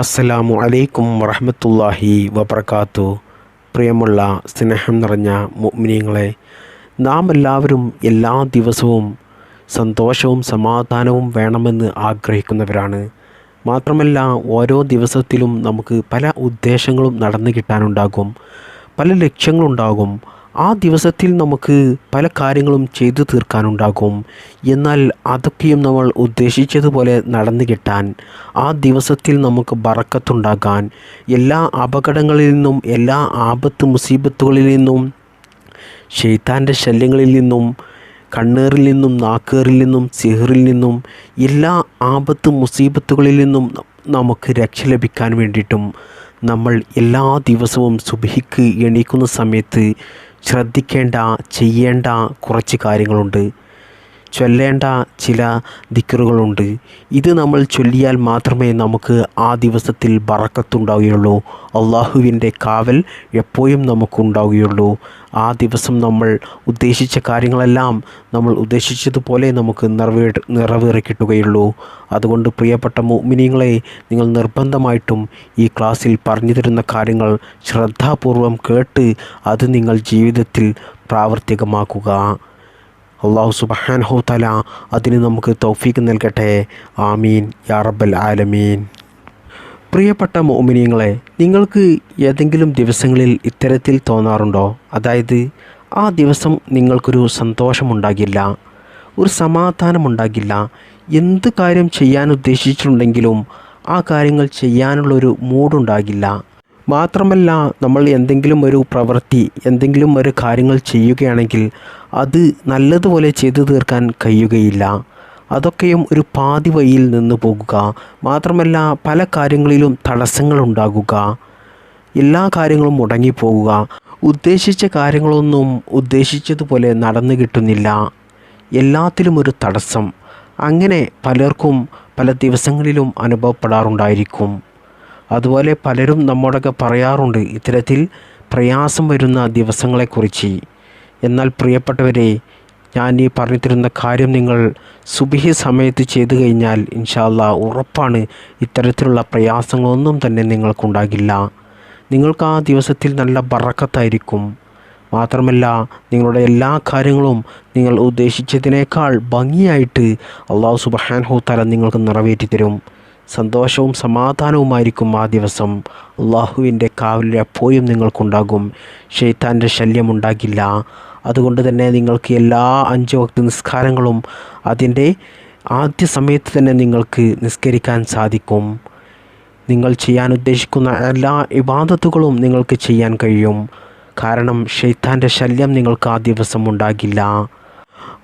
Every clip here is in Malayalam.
അസ്സലാമു അലൈക്കും വറഹമത്തല്ലാഹി വബർക്കാത്തു പ്രിയമുള്ള സ്നേഹം നിറഞ്ഞ മുഅ്മിനീങ്ങളെ നാം എല്ലാവരും എല്ലാ ദിവസവും സന്തോഷവും സമാധാനവും വേണമെന്ന് ആഗ്രഹിക്കുന്നവരാണ്. മാത്രമല്ല ഓരോ ദിവസത്തിലും നമുക്ക് പല ഉദ്ദേശങ്ങളും നടന്നു കിട്ടാനുണ്ടാകും പല ലക്ഷ്യങ്ങളുണ്ടാകും. ആ ദിവസത്തിൽ നമുക്ക് പല കാര്യങ്ങളും ചെയ്തു തീർക്കാനുണ്ടാകും. എന്നാൽ അതൊക്കെയും നമ്മൾ ഉദ്ദേശിച്ചതുപോലെ നടന്നു കിട്ടാൻ ആ ദിവസത്തിൽ നമുക്ക് ബറക്കത്തുണ്ടാകാൻ എല്ലാ അപകടങ്ങളിൽ നിന്നും എല്ലാ ആപത്ത് മുസീബത്തുകളിൽ നിന്നും ഷെയ്ത്താന്റെ ശല്യങ്ങളിൽ നിന്നും കണ്ണേറിൽ നിന്നും നാക്കേറിൽ നിന്നും സിഹറിൽ നിന്നും എല്ലാ ആപത്ത് മുസീബത്തുകളിൽ നിന്നും നമുക്ക് രക്ഷ ലഭിക്കാൻ വേണ്ടിയിട്ടും നമ്മൾ എല്ലാ ദിവസവും സുബിഹിക്ക് എണീക്കുന്ന സമയത്ത് ശ്രദ്ധിക്കേണ്ട ചെയ്യേണ്ട കുറച്ച് കാര്യങ്ങളുണ്ട്. ചൊല്ലേണ്ട ചില ദിക്കറുകളുണ്ട്. ഇത് നമ്മൾ ചൊല്ലിയാൽ മാത്രമേ നമുക്ക് ആ ദിവസത്തിൽ ബറക്കത്തുണ്ടാവുകയുള്ളൂ. അള്ളാഹുവിന്റെ കാവൽ എപ്പോഴും നമുക്കുണ്ടാവുകയുള്ളൂ. ആ ദിവസം നമ്മൾ ഉദ്ദേശിച്ച കാര്യങ്ങളെല്ലാം നമ്മൾ ഉദ്ദേശിച്ചതുപോലെ നമുക്ക് നിറവേ നിറവേറി കിട്ടുകയുള്ളൂ അതുകൊണ്ട് പ്രിയപ്പെട്ട മോമിനിയങ്ങളെ നിങ്ങൾ നിർബന്ധമായിട്ടും ഈ ക്ലാസ്സിൽ പറഞ്ഞു തരുന്ന കാര്യങ്ങൾ ശ്രദ്ധാപൂർവം കേട്ട് അത് നിങ്ങൾ ജീവിതത്തിൽ പ്രാവർത്തികമാക്കുക. അള്ളാഹു സുബഹാനഹു തല അതിന് നമുക്ക് തൗഫീക്ക് നൽകട്ടെ. ആമീൻ. യാ റബ്ബൽ ആലമീൻ. പ്രിയപ്പെട്ട മോമിനിയങ്ങളെ നിങ്ങൾക്ക് ഏതെങ്കിലും ദിവസങ്ങളിൽ ഇത്തരത്തിൽ തോന്നാറുണ്ടോ? അതായത് ആ ദിവസം നിങ്ങൾക്കൊരു സന്തോഷമുണ്ടാകില്ല ഒരു സമാധാനമുണ്ടാകില്ല എന്ത് കാര്യം ചെയ്യാൻ ഉദ്ദേശിച്ചിട്ടുണ്ടെങ്കിലും ആ കാര്യങ്ങൾ ചെയ്യാനുള്ളൊരു മൂഡുണ്ടാകില്ല മാത്രമല്ല നമ്മൾ എന്തെങ്കിലും ഒരു പ്രവൃത്തി എന്തെങ്കിലും ഒരു കാര്യങ്ങൾ ചെയ്യുകയാണെങ്കിൽ അത് നല്ലതുപോലെ ചെയ്തു തീർക്കാൻ കഴിയുകയില്ല. അതൊക്കെയും ഒരു പാതി വഴിയിൽ നിന്ന് പോകുക. മാത്രമല്ല പല കാര്യങ്ങളിലും തടസ്സങ്ങളുണ്ടാകുക എല്ലാ കാര്യങ്ങളും മുടങ്ങിപ്പോകുക ഉദ്ദേശിച്ച കാര്യങ്ങളൊന്നും ഉദ്ദേശിച്ചതുപോലെ നടന്നു കിട്ടുന്നില്ല. എല്ലാത്തിലും ഒരു തടസ്സം. അങ്ങനെ പലർക്കും പല ദിവസങ്ങളിലും അനുഭവപ്പെടാറുണ്ടായിരിക്കും. അതുപോലെ പലരും നമ്മോടൊക്കെ പറയാറുണ്ട് ഇത്തരത്തിൽ പ്രയാസം വരുന്ന ദിവസങ്ങളെക്കുറിച്ച്. എന്നാൽ പ്രിയപ്പെട്ടവരെ ഞാൻ ഈ പറഞ്ഞു തരുന്ന കാര്യം നിങ്ങൾ സുബിഹി സമയത്ത് ചെയ്തു കഴിഞ്ഞാൽ ഇൻഷാല്ല ഉറപ്പാണ് ഇത്തരത്തിലുള്ള പ്രയാസങ്ങളൊന്നും തന്നെ നിങ്ങൾക്കുണ്ടാകില്ല. നിങ്ങൾക്ക് ആ ദിവസത്തിൽ നല്ല ബറക്കത്തായിരിക്കും. മാത്രമല്ല നിങ്ങളുടെ എല്ലാ കാര്യങ്ങളും നിങ്ങൾ ഉദ്ദേശിച്ചതിനേക്കാൾ ഭംഗിയായിട്ട് അള്ളാഹു സുബഹാൻഹു തല നിങ്ങൾക്ക് നിറവേറ്റി തരും സന്തോഷവും സമാധാനവുമായിരിക്കും ആ ദിവസം. അള്ളാഹുവിന്റെ കാവലിൽ എപ്പോഴും നിങ്ങൾക്കുണ്ടാകും. ഷെയ്ത്താന്റെ ശല്യമുണ്ടാകില്ല. അതുകൊണ്ട് തന്നെ നിങ്ങൾക്ക് എല്ലാ അഞ്ച് വക്ത നിസ്കാരങ്ങളും അതിന്റെ ആദ്യ സമയത്ത് തന്നെ നിങ്ങൾക്ക് നിസ്കരിക്കാൻ സാധിക്കും. നിങ്ങൾ ചെയ്യാൻ ഉദ്ദേശിക്കുന്ന എല്ലാ ഇബാദത്തുകളും നിങ്ങൾക്ക് ചെയ്യാൻ കഴിയും. കാരണം ഷെയ്ത്താന്റെ ശല്യം നിങ്ങൾക്ക് ആ ദിവസം ഉണ്ടാകില്ല.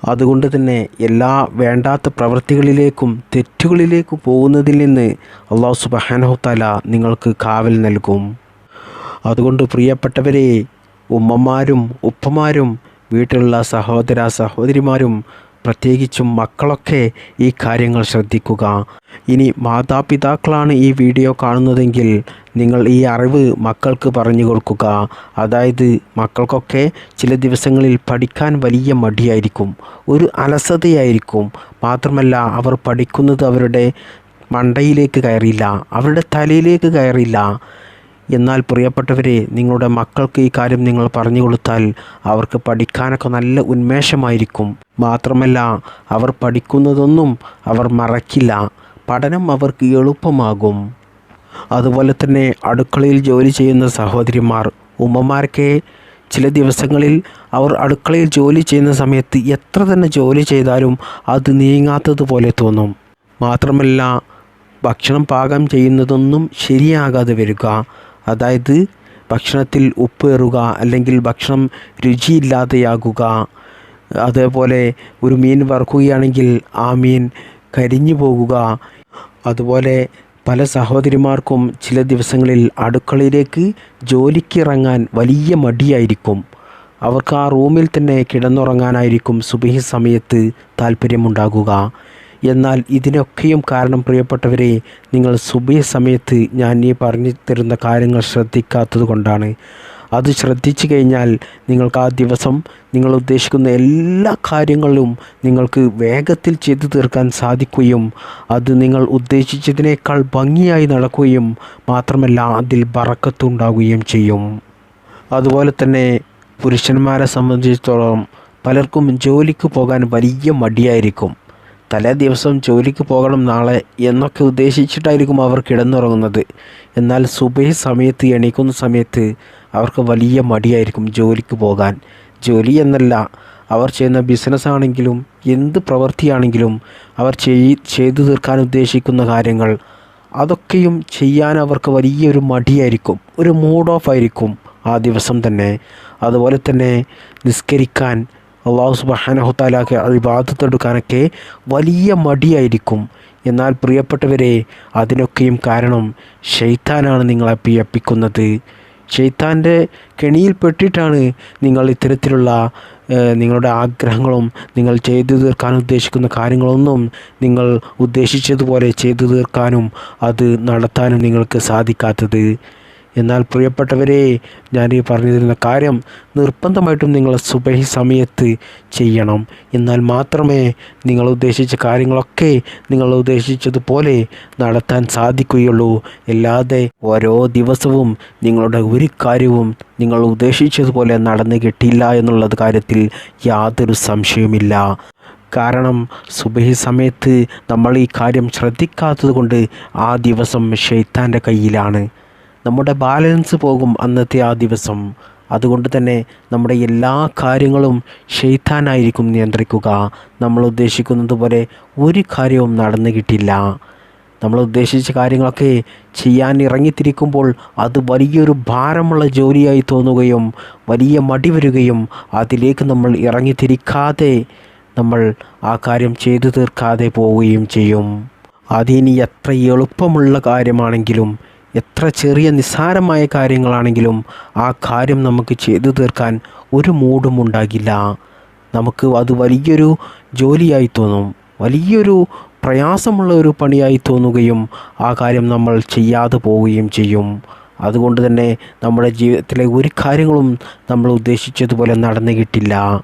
അതുകൊണ്ട് തന്നെ എല്ലാ വേണ്ടാത്ത പ്രവൃത്തികളിലേക്കും തെറ്റുകളിലേക്കും പോകുന്നതിൽ നിന്ന് അള്ളാഹു സുബഹാനഹുത്താല നിങ്ങൾക്ക് കാവൽ നൽകും. അതുകൊണ്ട് പ്രിയപ്പെട്ടവരെ ഉമ്മമാരും ഉപ്പമാരും വീട്ടിലുള്ള സഹോദര സഹോദരിമാരും പ്രത്യേകിച്ചും മക്കളൊക്കെ ഈ കാര്യങ്ങൾ ശ്രദ്ധിക്കുക. ഇനി മാതാപിതാക്കളാണ് ഈ വീഡിയോ കാണുന്നതെങ്കിൽ നിങ്ങൾ ഈ അറിവ് മക്കൾക്ക് പറഞ്ഞു കൊടുക്കുക. അതായത് മക്കൾക്കൊക്കെ ചില ദിവസങ്ങളിൽ പഠിക്കാൻ വലിയ മടിയായിരിക്കും ഒരു അലസതയായിരിക്കും. മാത്രമല്ല അവർ പഠിക്കുന്നത് അവരുടെ മണ്ടയിലേക്ക് കയറിയില്ല അവരുടെ തലയിലേക്ക് കയറില്ല. എന്നാൽ പ്രിയപ്പെട്ടവരെ നിങ്ങളുടെ മക്കൾക്ക് ഈ കാര്യം നിങ്ങൾ പറഞ്ഞു കൊടുത്താൽ അവർക്ക് പഠിക്കാനൊക്കെ നല്ല ഉന്മേഷമായിരിക്കും. മാത്രമല്ല അവർ പഠിക്കുന്നതൊന്നും അവർ മറക്കില്ല. പഠനം അവർക്ക് എളുപ്പമാകും. അതുപോലെ തന്നെ അടുക്കളയിൽ ജോലി ചെയ്യുന്ന സഹോദരിമാർ ഉമ്മമാർക്ക് ചില ദിവസങ്ങളിൽ അവർ അടുക്കളയിൽ ജോലി ചെയ്യുന്ന സമയത്ത് എത്ര തന്നെ ജോലി ചെയ്താലും അത് നീങ്ങാത്തതുപോലെ തോന്നും. മാത്രമല്ല ഭക്ഷണം പാകം ചെയ്യുന്നതൊന്നും ശരിയാകാതെ വരിക. അതായത് ഭക്ഷണത്തിൽ ഉപ്പേറുക അല്ലെങ്കിൽ ഭക്ഷണം രുചിയില്ലാതെയാകുക. അതേപോലെ ഒരു മീൻ വറുക്കുകയാണെങ്കിൽ ആ മീൻ കരിഞ്ഞു പോകുക. അതുപോലെ പല സഹോദരിമാർക്കും ചില ദിവസങ്ങളിൽ അടുക്കളയിലേക്ക് ജോലിക്കിറങ്ങാൻ വലിയ മടിയായിരിക്കും. അവർക്ക് ആ റൂമിൽ തന്നെ കിടന്നുറങ്ങാനായിരിക്കും സുബഹി സമയത്ത് താല്പര്യമുണ്ടാകുക എന്നാൽ ഇതിനൊക്കെയും കാരണം പ്രിയപ്പെട്ടവരെ നിങ്ങൾ സുബഹി സമയത്ത് ഞാൻ ഈ പറഞ്ഞു തരുന്ന കാര്യങ്ങൾ ശ്രദ്ധിക്കാത്തത് കൊണ്ടാണ്. അത് ശ്രദ്ധിച്ചു കഴിഞ്ഞാൽ നിങ്ങൾക്ക് ആ ദിവസം നിങ്ങൾ ഉദ്ദേശിക്കുന്ന എല്ലാ കാര്യങ്ങളും നിങ്ങൾക്ക് വേഗത്തിൽ ചെയ്തു തീർക്കാൻ സാധിക്കുകയും അത് നിങ്ങൾ ഉദ്ദേശിച്ചതിനേക്കാൾ ഭംഗിയായി നടക്കുകയും മാത്രമല്ല അതിൽ ബറക്കത്തുണ്ടാകുകയും ചെയ്യും. അതുപോലെ തന്നെ പുരുഷന്മാരെ സംബന്ധിച്ചിടത്തോളം പലർക്കും ജോലിക്ക് പോകാൻ വലിയ മടിയായിരിക്കും. തലേ ദിവസം ജോലിക്ക് പോകണം നാളെ എന്നൊക്കെ ഉദ്ദേശിച്ചിട്ടായിരിക്കും അവർ കിടന്നുറങ്ങുന്നത്. എന്നാൽ സുബഹി സമയത്ത് എണീക്കുന്ന സമയത്ത് അവർക്ക് വലിയ മടിയായിരിക്കും ജോലിക്ക് പോകാൻ. ജോലി എന്നല്ല അവർ ചെയ്യുന്ന ബിസിനസ് ആണെങ്കിലും എന്ത് പ്രവൃത്തിയാണെങ്കിലും അവർ ചെയ് ചെയ്തു തീർക്കാൻ ഉദ്ദേശിക്കുന്ന കാര്യങ്ങൾ അതൊക്കെയും ചെയ്യാൻ അവർക്ക് വലിയൊരു മടിയായിരിക്കും ഒരു മൂഡ് ഓഫ് ആയിരിക്കും ആ ദിവസം തന്നെ. അതുപോലെ തന്നെ നിസ്കരിക്കാൻ അള്ളാഹു സുബാനഹുത്താലാക്ക് ഇബാദത്തെടുക്കാനൊക്കെ വലിയ മടിയായിരിക്കും. എന്നാൽ പ്രിയപ്പെട്ടവരെ അതിനൊക്കെയും കാരണം ഷെയ്ത്താനാണ് നിങ്ങളെ പിയപ്പിക്കുന്നത് ഷെയ്ത്താന്റെ കെണിയിൽപ്പെട്ടിട്ടാണ് നിങ്ങൾ ഇത്തരത്തിലുള്ള നിങ്ങളുടെ ആഗ്രഹങ്ങളും നിങ്ങൾ ചെയ്തു തീർക്കാൻ ഉദ്ദേശിക്കുന്ന കാര്യങ്ങളൊന്നും നിങ്ങൾ ഉദ്ദേശിച്ചതുപോലെ ചെയ്തു തീർക്കാനും അത് നടത്താനും നിങ്ങൾക്ക് സാധിക്കാത്തത്. എന്നാൽ പ്രിയപ്പെട്ടവരെ ഞാൻ ഈ പറഞ്ഞു തരുന്ന കാര്യം നിർബന്ധമായിട്ടും നിങ്ങൾ സുബഹി സമയത്ത് ചെയ്യണം. എന്നാൽ മാത്രമേ നിങ്ങൾ ഉദ്ദേശിച്ച കാര്യങ്ങളൊക്കെ നിങ്ങൾ ഉദ്ദേശിച്ചതുപോലെ നടത്താൻ സാധിക്കുകയുള്ളൂ. അല്ലാതെ ഓരോ ദിവസവും നിങ്ങളുടെ ഒരു കാര്യവും നിങ്ങൾ ഉദ്ദേശിച്ചതുപോലെ നടന്നു കിട്ടില്ല എന്നുള്ളത് കാര്യത്തിൽ യാതൊരു സംശയവുമില്ല. കാരണം സുബഹി സമയത്ത് നമ്മൾ ഈ കാര്യം ശ്രദ്ധിക്കാത്തത് കൊണ്ട് ആ ദിവസം ഷെയ്ത്താന്റെ കയ്യിലാണ്. നമ്മുടെ ബാലൻസ് പോകും അന്നത്തെ ആ ദിവസം. അതുകൊണ്ട് തന്നെ നമ്മുടെ എല്ലാ കാര്യങ്ങളും ഷെയ്ത്താനായിരിക്കും നിയന്ത്രിക്കുക. നമ്മൾ ഉദ്ദേശിക്കുന്നത് പോലെ ഒരു കാര്യവും നടന്നു കിട്ടില്ല. നമ്മൾ ഉദ്ദേശിച്ച കാര്യങ്ങളൊക്കെ ചെയ്യാൻ ഇറങ്ങിത്തിരിക്കുമ്പോൾ അത് വലിയൊരു ഭാരമുള്ള ജോലിയായി തോന്നുകയും വലിയ മടി വരികയും അതിലേക്ക് നമ്മൾ ഇറങ്ങിത്തിരിക്കാതെ നമ്മൾ ആ കാര്യം ചെയ്തു തീർക്കാതെ പോവുകയും ചെയ്യും. അതിനി എത്ര എളുപ്പമുള്ള കാര്യമാണെങ്കിലും എത്ര ചെറിയ നിസ്സാരമായ കാര്യങ്ങളാണെങ്കിലും ആ കാര്യം നമുക്ക് ചെയ്തു തീർക്കാൻ ഒരു മൂടും ഉണ്ടാകില്ല. നമുക്ക് അത് വലിയൊരു ജോലിയായി തോന്നും. വലിയൊരു പ്രയാസമുള്ള ഒരു പണിയായി തോന്നുകയും ആ കാര്യം നമ്മൾ ചെയ്യാതെ പോവുകയും ചെയ്യും. അതുകൊണ്ട് തന്നെ നമ്മുടെ ജീവിതത്തിലെ ഒരു കാര്യങ്ങളും നമ്മൾ ഉദ്ദേശിച്ചതുപോലെ നടന്നു കിട്ടില്ല.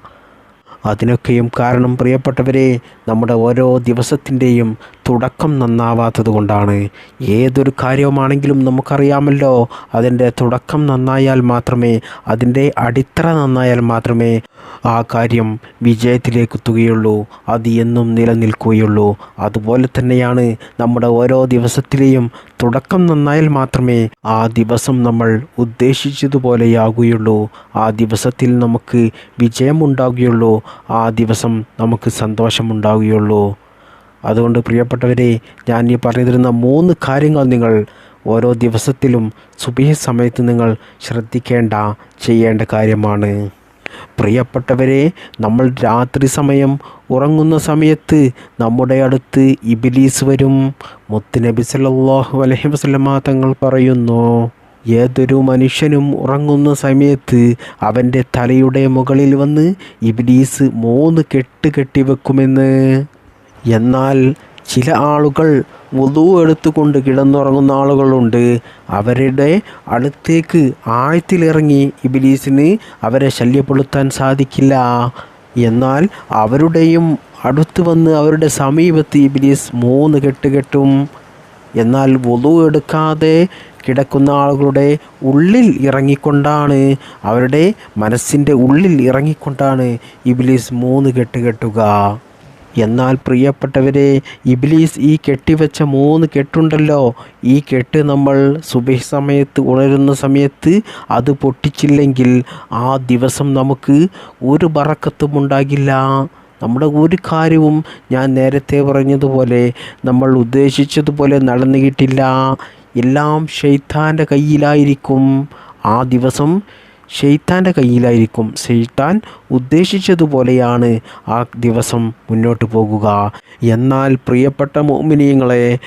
അതിനൊക്കെയും കാരണം പ്രിയപ്പെട്ടവരെ നമ്മുടെ ഓരോ ദിവസത്തിന്റെയും തുടക്കം നന്നാവാത്തത് കൊണ്ടാണ് ഏതൊരു കാര്യവുമാണെങ്കിലും നമുക്കറിയാമല്ലോ അതിന്റെ തുടക്കം നന്നായാൽ മാത്രമേ അതിന്റെ അടിത്തറ നന്നായാൽ മാത്രമേ ആ കാര്യം വിജയത്തിലേക്ക് എത്തുകയുള്ളൂ അത് എന്നും നിലനിൽക്കുകയുള്ളൂ. അതുപോലെ തന്നെയാണ് നമ്മുടെ ഓരോ ദിവസത്തിലെയും തുടക്കം നന്നായാൽ മാത്രമേ ആ ദിവസം നമ്മൾ ഉദ്ദേശിച്ചതുപോലെയാകുകയുള്ളൂ. ആ ദിവസത്തിൽ നമുക്ക് വിജയമുണ്ടാകുകയുള്ളൂ ആ ദിവസം നമുക്ക് സന്തോഷമുണ്ടാകുകയുള്ളൂ. അതുകൊണ്ട് പ്രിയപ്പെട്ടവരെ ഞാൻ ഈ പറഞ്ഞു തരുന്ന മൂന്ന് കാര്യങ്ങൾ നിങ്ങൾ ഓരോ ദിവസത്തിലും സുബിഹ സമയത്ത് നിങ്ങൾ ശ്രദ്ധിക്കേണ്ട ചെയ്യേണ്ട കാര്യമാണ്. പ്രിയപ്പെട്ടവരെ നമ്മൾ രാത്രി സമയം ഉറങ്ങുന്ന സമയത്ത് നമ്മുടെ അടുത്ത് ഇബിലീസ് വരും. മുത്തുനബി സല്ലാഹു അലഹി വസ്ലമ തങ്ങൾ പറയുന്നു ഏതൊരു മനുഷ്യനും ഉറങ്ങുന്ന സമയത്ത് അവന്റെ തലയുടെ മുകളിൽ വന്ന് ഇബിലീസ് മൂന്ന് കെട്ട് കെട്ടിവെക്കുമെന്ന് എന്നാൽ ചില ആളുകൾ വുതു എടുത്തുകൊണ്ട് കിടന്നുറങ്ങുന്ന ആളുകളുണ്ട്. അവരുടെ അടുത്തേക്ക് ആഴത്തിലിറങ്ങി ഇബിലീസിന് അവരെ ശല്യപ്പെടുത്താൻ സാധിക്കില്ല. എന്നാൽ അവരുടെയും അടുത്ത് വന്ന് അവരുടെ സമീപത്ത് ഇബിലീസ് മൂന്ന് കെട്ട് കെട്ടും. എന്നാൽ വുതു എടുക്കാതെ കിടക്കുന്ന ആളുകളുടെ ഉള്ളിൽ ഇറങ്ങിക്കൊണ്ടാണ് അവരുടെ മനസ്സിന്റെ ഉള്ളിൽ ഇറങ്ങിക്കൊണ്ടാണ് ഇബിലീസ് മൂന്ന് കെട്ട് കെട്ടുക. എന്നാൽ പ്രിയപ്പെട്ടവരെ ഇബ്ലീസ് ഈ കെട്ടിവെച്ച മൂന്ന് കെട്ടുണ്ടല്ലോ. ഈ കെട്ട് നമ്മൾ സുബഹി സമയത്ത് ഉണരുന്ന സമയത്ത് അത് പൊട്ടിച്ചില്ലെങ്കിൽ ആ ദിവസം നമുക്ക് ഒരു ബറക്കത്തും ഉണ്ടാകില്ല. നമ്മുടെ ഒരു കാര്യവും ഞാൻ നേരത്തെ പറഞ്ഞതുപോലെ നമ്മൾ ഉദ്ദേശിച്ചതുപോലെ നടന്നു കിട്ടില്ല. എല്ലാം ഷെയ്ത്താന്റെ കയ്യിലായിരിക്കും. ആ ദിവസം ഷെയ്ത്താന്റെ കയ്യിലായിരിക്കും ഷെയ്ത്താൻ ഉദ്ദേശിച്ചതുപോലെയാണ് ആ ദിവസം മുന്നോട്ട് പോകുക. എന്നാൽ പ്രിയപ്പെട്ട മോമിനിയങ്ങളെ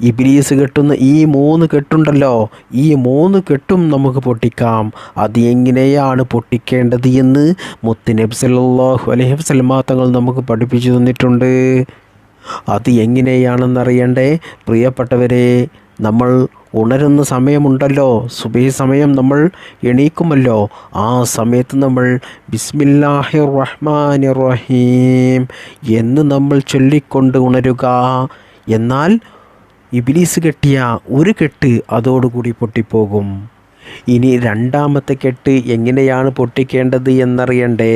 ഇബിലീസ് കെട്ടുന്ന ഈ മൂന്ന് കെട്ടുണ്ടല്ലോ. ഈ മൂന്ന് കെട്ടും നമുക്ക് പൊട്ടിക്കാം. അത് എങ്ങനെയാണ് പൊട്ടിക്കേണ്ടത് എന്ന് മുത്ത് നബി സല്ലാഹു അലൈഹി തങ്ങൾ നമുക്ക് പഠിപ്പിച്ചു തന്നിട്ടുണ്ട്. അത് എങ്ങനെയാണെന്നറിയണ്ടേ? പ്രിയപ്പെട്ടവരെ നമ്മൾ ഉണരുന്ന സമയമുണ്ടല്ലോ. സുബൈ സമയം നമ്മൾ എണീക്കുമല്ലോ. ആ സമയത്ത് നമ്മൾ ബിസ്മില്ലാഹി റഹ്മാൻ റഹീം എന്ന് നമ്മൾ ചൊല്ലിക്കൊണ്ട് ഉണരുക. എന്നാൽ ഇബിലീസ് കെട്ടിയ ഒരു കെട്ട് അതോടുകൂടി പൊട്ടിപ്പോകും. ഇനി രണ്ടാമത്തെ കെട്ട് എങ്ങനെയാണ് പൊട്ടിക്കേണ്ടത് എന്നറിയണ്ടേ?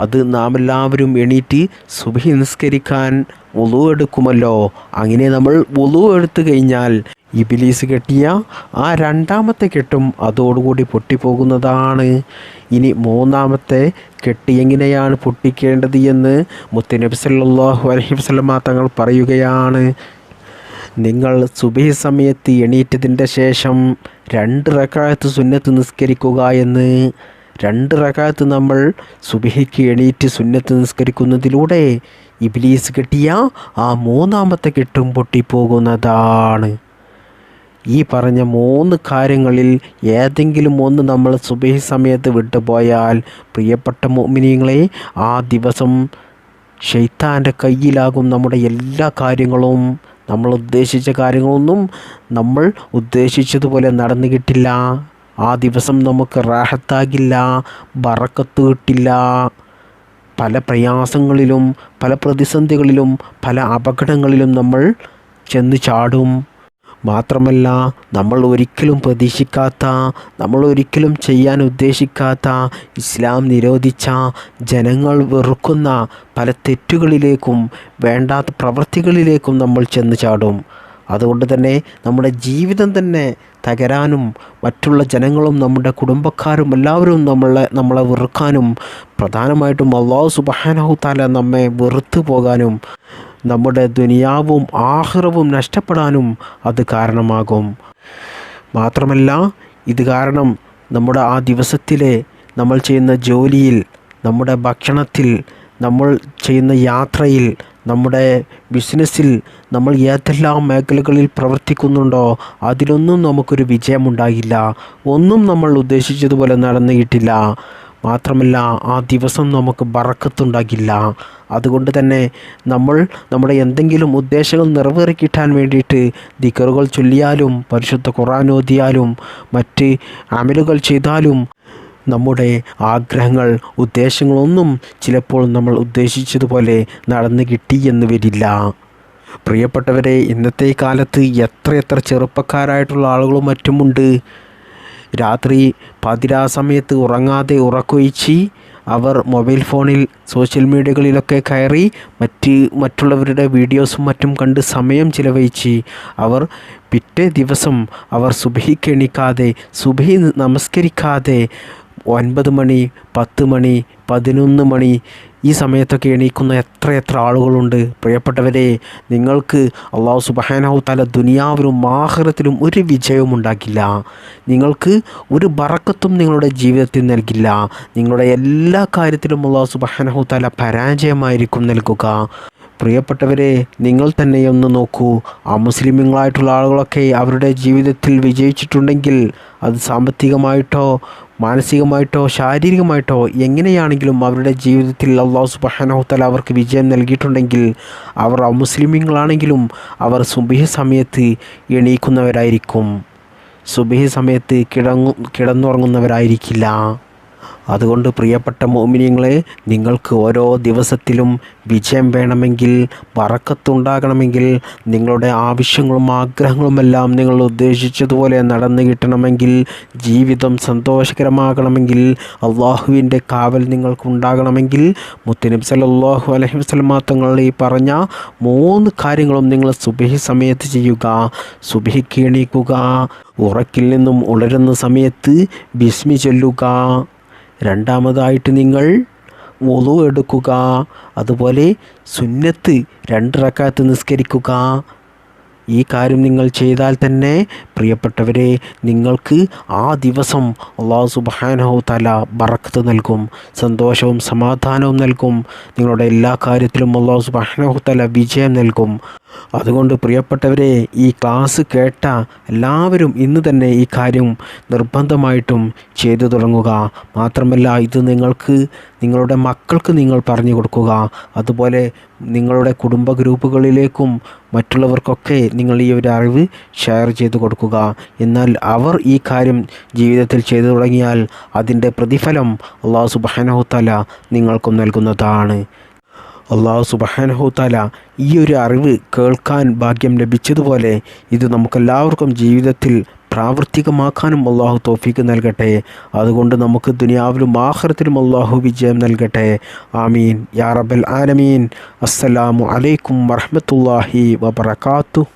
അത് നാം എല്ലാവരും എണീറ്റ് സുഭി നിസ്കരിക്കാൻ ഒളു എടുക്കുമല്ലോ. അങ്ങനെ നമ്മൾ ഒളു എടുത്തു കഴിഞ്ഞാൽ ഇബിലീസ് കെട്ടിയ ആ രണ്ടാമത്തെ കെട്ടും അതോടുകൂടി പൊട്ടിപ്പോകുന്നതാണ്. ഇനി മൂന്നാമത്തെ കെട്ട് എങ്ങനെയാണ് പൊട്ടിക്കേണ്ടത് എന്ന് മുത്തനബി സല്ലാഹു അലഹി വസ്ലമ തങ്ങൾ പറയുകയാണ്. നിങ്ങൾ സുബഹി സമയത്ത് എണീറ്റതിന്റെ ശേഷം രണ്ട് റക്കാലത്ത് സുന്നത്ത് നിസ്കരിക്കുക എന്ന്. രണ്ട് റക്കായത്ത് നമ്മൾ സുബഹിക്ക് എണീറ്റ് സുന്നത്ത് നിസ്കരിക്കുന്നതിലൂടെ ഇബിലീസ് കെട്ടിയ ആ മൂന്നാമത്തെ കെട്ടും പൊട്ടിപ്പോകുന്നതാണ്. ഈ പറഞ്ഞ മൂന്ന് കാര്യങ്ങളിൽ ഏതെങ്കിലും ഒന്ന് നമ്മൾ സുബഹി സമയത്ത് വിട്ടുപോയാൽ പ്രിയപ്പെട്ട മോമിനിയങ്ങളെ ആ ദിവസം ഷെയ്ത്താന്റെ കയ്യിലാകും നമ്മുടെ എല്ലാ കാര്യങ്ങളും. നമ്മൾ ഉദ്ദേശിച്ച കാര്യങ്ങളൊന്നും നമ്മൾ ഉദ്ദേശിച്ചതുപോലെ നടന്നു കിട്ടില്ല. ആ ദിവസം നമുക്ക് റാഹത്താകില്ല ബറക്കത്ത് കിട്ടില്ല. പല പ്രയാസങ്ങളിലും പല പ്രതിസന്ധികളിലും പല അപകടങ്ങളിലും നമ്മൾ ചെന്ന് ചാടും. മാത്രമല്ല നമ്മൾ ഒരിക്കലും പ്രതീക്ഷിക്കാത്ത നമ്മൾ ഒരിക്കലും ചെയ്യാൻ ഉദ്ദേശിക്കാത്ത ഇസ്ലാം നിരോധിച്ച ജനങ്ങൾ വെറുക്കുന്ന പല തെറ്റുകളിലേക്കും വേണ്ടാത്ത പ്രവൃത്തികളിലേക്കും നമ്മൾ ചെന്ന് ചാടും. അതുകൊണ്ട് തന്നെ നമ്മുടെ ജീവിതം തന്നെ തകരാനും മറ്റുള്ള ജനങ്ങളും നമ്മുടെ കുടുംബക്കാരും എല്ലാവരും നമ്മളെ നമ്മളെ വെറുക്കാനും പ്രധാനമായിട്ടും അള്ളാഹു സുബാനഹു താല നമ്മെ വെറുത്തു പോകാനും നമ്മുടെ ദുനിയാവും ആഹ്റവും നഷ്ടപ്പെടാനും അത് കാരണമാകും. മാത്രമല്ല ഇത് കാരണം നമ്മുടെ ആ ദിവസത്തിലെ നമ്മൾ ചെയ്യുന്ന ജോലിയിൽ നമ്മുടെ ഭക്ഷണത്തിൽ നമ്മൾ ചെയ്യുന്ന യാത്രയിൽ നമ്മുടെ ബിസിനസ്സിൽ നമ്മൾ ഏതെല്ലാം മേഖലകളിൽ പ്രവർത്തിക്കുന്നുണ്ടോ അതിലൊന്നും നമുക്കൊരു വിജയമുണ്ടാകില്ല ഒന്നും നമ്മൾ ഉദ്ദേശിച്ചതുപോലെ നടന്നു കിട്ടില്ല മാത്രമല്ല ആ ദിവസം നമുക്ക് ബറക്കത്തുണ്ടാകില്ല. അതുകൊണ്ട് തന്നെ നമ്മൾ നമ്മുടെ എന്തെങ്കിലും ഉദ്ദേശങ്ങൾ നിറവേറി കിട്ടാൻ വേണ്ടിയിട്ട് ദിക്കറുകൾ ചൊല്ലിയാലും പരിശുദ്ധ ഖുറാൻ ഓതിയാലും മറ്റ് അമലുകൾ ചെയ്താലും നമ്മുടെ ആഗ്രഹങ്ങൾ ഉദ്ദേശങ്ങളൊന്നും ചിലപ്പോൾ നമ്മൾ ഉദ്ദേശിച്ചതുപോലെ നടന്നു കിട്ടി എന്ന് വരില്ല. പ്രിയപ്പെട്ടവരെ ഇന്നത്തെ കാലത്ത് എത്രയെത്ര ചെറുപ്പക്കാരായിട്ടുള്ള ആളുകളും മറ്റുമുണ്ട്. രാത്രി പതിരാ സമയത്ത് ഉറങ്ങാതെ ഉറക്കൊഴിച്ച് അവർ മൊബൈൽ ഫോണിൽ സോഷ്യൽ മീഡിയകളിലൊക്കെ കയറി മറ്റ് മറ്റുള്ളവരുടെ വീഡിയോസും മറ്റും കണ്ട് സമയം ചിലവഴിച്ച് അവർ പിറ്റേ ദിവസം അവർ സുബഹിക്ക് എണീക്കാതെ സുബഹി നമസ്കരിക്കാതെ ഒൻപത് മണി പത്ത് മണി പതിനൊന്ന് മണി ഈ സമയത്തൊക്കെ എണീക്കുന്ന എത്ര എത്ര ആളുകളുണ്ട്. പ്രിയപ്പെട്ടവരെ നിങ്ങൾക്ക് അള്ളാഹു സുബഹാനഹു തല ദുനിയാവിലും ആഹ്റത്തിലും ഒരു വിജയവും ഉണ്ടാക്കില്ല. നിങ്ങൾക്ക് ഒരു ബറക്കത്തും നിങ്ങളുടെ ജീവിതത്തിൽ നൽകില്ല. നിങ്ങളുടെ എല്ലാ കാര്യത്തിലും അള്ളാഹു സുബഹാനഹു തല പരാജയമായിരിക്കും നൽകുക. പ്രിയപ്പെട്ടവരെ നിങ്ങൾ തന്നെ ഒന്ന് നോക്കൂ. ആ മുസ്ലിമുകളായിട്ടുള്ള ആളുകളൊക്കെ അവരുടെ ജീവിതത്തിൽ വിജയിച്ചിട്ടുണ്ടെങ്കിൽ അത് സാമ്പത്തികമായിട്ടോ മാനസികമായിട്ടോ ശാരീരികമായിട്ടോ എങ്ങനെയാണെങ്കിലും അവരുടെ ജീവിതത്തിൽ അള്ളാഹു സുബഹാനഹുത്തല അവർക്ക് വിജയം നൽകിയിട്ടുണ്ടെങ്കിൽ അവർ അമുസ്ലിമീങ്ങളാണെങ്കിലും അവർ സുബഹി സമയത്ത് എണീക്കുന്നവരായിരിക്കും. സുബഹി സമയത്ത് കിടങ്ങു കിടന്നുറങ്ങുന്നവരായിരിക്കില്ല. അതുകൊണ്ട് പ്രിയപ്പെട്ട മോമിനിയങ്ങളെ നിങ്ങൾക്ക് ഓരോ ദിവസത്തിലും വിജയം വേണമെങ്കിൽ വറക്കത്തുണ്ടാകണമെങ്കിൽ നിങ്ങളുടെ ആവശ്യങ്ങളും ആഗ്രഹങ്ങളുമെല്ലാം നിങ്ങൾ ഉദ്ദേശിച്ചതുപോലെ നടന്നു കിട്ടണമെങ്കിൽ ജീവിതം സന്തോഷകരമാകണമെങ്കിൽ അള്ളാഹുവിന്റെ കാവൽ നിങ്ങൾക്കുണ്ടാകണമെങ്കിൽ മുത്തനബ് സല്ലല്ലാഹു അലഹി വസല്ലമ തങ്ങൾ ഈ പറഞ്ഞ മൂന്ന് കാര്യങ്ങളും നിങ്ങൾ സുബഹി സമയത്ത് ചെയ്യുക. സുബഹി എണീക്കുക ഉറക്കിൽ നിന്നും ഉണരുന്ന സമയത്ത് ബിസ്മി ചൊല്ലുക. രണ്ടാമതായിട്ട് നിങ്ങൾ ഒളു എടുക്കുക. അതുപോലെ സുന്നത്ത് രണ്ടിറക്കാത്ത് നിസ്കരിക്കുക. ഈ കാര്യം നിങ്ങൾ ചെയ്താൽ തന്നെ പ്രിയപ്പെട്ടവരെ നിങ്ങൾക്ക് ആ ദിവസം അള്ളാഹു സുബാനഹു തല ബറക്കത്ത് നൽകും സന്തോഷവും സമാധാനവും നൽകും നിങ്ങളുടെ എല്ലാ കാര്യത്തിലും അള്ളാഹു സുബാനഹു തല വിജയം നൽകും. അതുകൊണ്ട് പ്രിയപ്പെട്ടവരെ ഈ ക്ലാസ് കേട്ട എല്ലാവരും ഇന്ന് തന്നെ ഈ കാര്യം നിർബന്ധമായിട്ടും ചെയ്തു തുടങ്ങുക. മാത്രമല്ല ഇത് നിങ്ങൾക്ക് നിങ്ങളുടെ മക്കൾക്ക് നിങ്ങൾ പറഞ്ഞു കൊടുക്കുക. അതുപോലെ നിങ്ങളുടെ കുടുംബ ഗ്രൂപ്പുകളിലേക്കും മറ്റുള്ളവർക്കൊക്കെ നിങ്ങൾ ഈ ഒരു അറിവ് ഷെയർ ചെയ്ത് കൊടുക്കുക. എന്നാൽ അവർ ഈ കാര്യം ജീവിതത്തിൽ ചെയ്തു തുടങ്ങിയാൽ അതിന്റെ പ്രതിഫലം അള്ളാഹു സുബാനഹുത്തല നിങ്ങൾക്കും നൽകുന്നതാണ്. അള്ളാഹു സുബഹാനഹുത്താല ഈ ഒരു അറിവ് കേൾക്കാൻ ഭാഗ്യം ലഭിച്ചതുപോലെ ഇത് നമുക്കെല്ലാവർക്കും ജീവിതത്തിൽ പ്രാവർത്തികമാക്കാനും അള്ളാഹു തോഫീക്ക് നൽകട്ടെ. അതുകൊണ്ട് നമുക്ക് ദുനിയാവിലും ആഹ്റത്തിലും അള്ളാഹു വിജയം നൽകട്ടെ. ആമീൻ. യാ റബ്ബൽ ആലമീൻ. അസ്സലാമു അലൈക്കും വറഹ്മത്തുള്ളാഹി വബറകാതുഹു